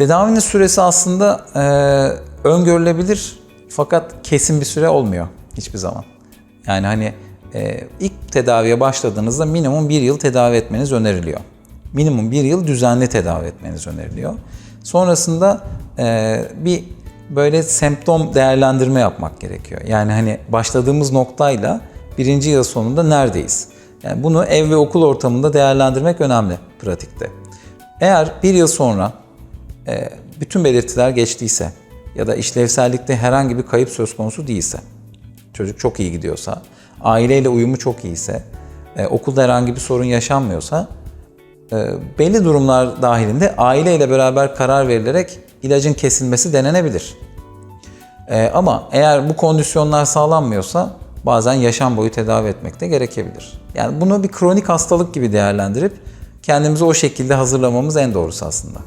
Tedavinin süresi aslında e, öngörülebilir fakat kesin bir süre olmuyor hiçbir zaman. Yani hani e, ilk tedaviye başladığınızda minimum bir yıl tedavi etmeniz öneriliyor. Minimum bir yıl düzenli tedavi etmeniz öneriliyor. Sonrasında e, bir böyle semptom değerlendirme yapmak gerekiyor. Yani hani başladığımız noktayla birinci yıl sonunda neredeyiz? Yani bunu ev ve okul ortamında değerlendirmek önemli pratikte. Eğer bir yıl sonra bütün belirtiler geçtiyse ya da işlevsellikte herhangi bir kayıp söz konusu değilse, çocuk çok iyi gidiyorsa, aileyle uyumu çok iyiyse, e, okulda herhangi bir sorun yaşanmıyorsa, e, belli durumlar dahilinde aileyle beraber karar verilerek ilacın kesilmesi denenebilir. E, ama eğer bu kondisyonlar sağlanmıyorsa bazen yaşam boyu tedavi etmek de gerekebilir. Yani bunu bir kronik hastalık gibi değerlendirip kendimizi o şekilde hazırlamamız en doğrusu aslında.